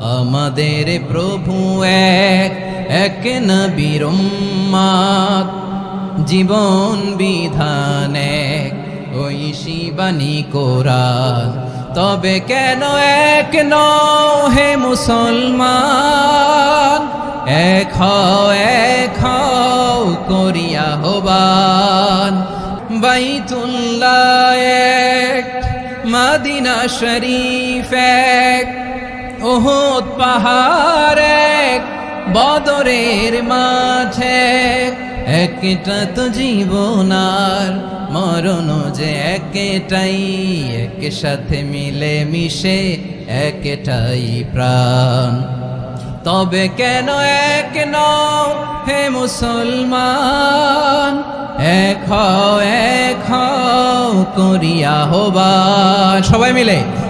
আমাদের প্রভু এক এক নবীর উম্মাদ। জীবন বিধান এক, ওই শিবানী কোরআন। তবে কেন এক নও হে মুসলমান? এক এক করিয়া হবান বাইতুল্লাহ এক, মাদিনা শরীফ এক ওহদ পাহাড় এক বদরের মাঝে। একটা তো জীবনার মরণ যে একটাই এক সাথে মিলে মিশে একটাই প্রাণ। তবে কেন এক হে মুসলমান? এক এক করিয়া হবান সবাই মিলে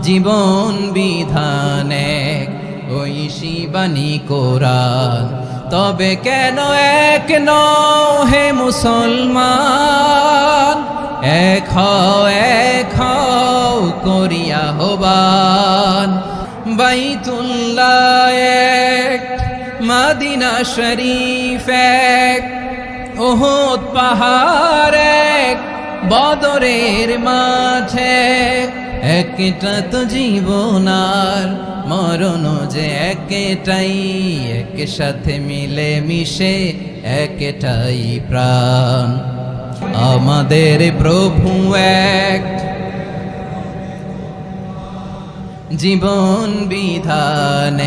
জীবন বিধানে, ওই শিবানী কোরআন। তবে কেন এক নও হে মুসলমান? এক হও, এক করিয়া হবান বাইতুল্লাহ এক, মাদিনা শরীফ এক ওহদ পাহাড় এক, বদরের মাঝে একটা তো জীবন আর মরণ যে একটাই এক সাথে মিলে মিশে একটাই প্রাণ। আমাদের প্রভু এক। জীবন বিধান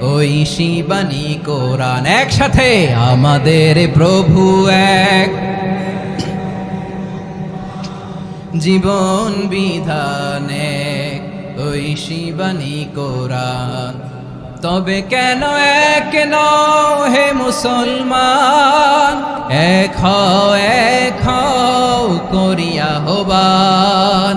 ওই শিবানী কোরআন। একসাথে আমাদের প্রভু এক। জীবন বিধানে ওই শিবানী কোরআন তবে কেন এক হে মুসলমান? এক হও করিয়া হবান।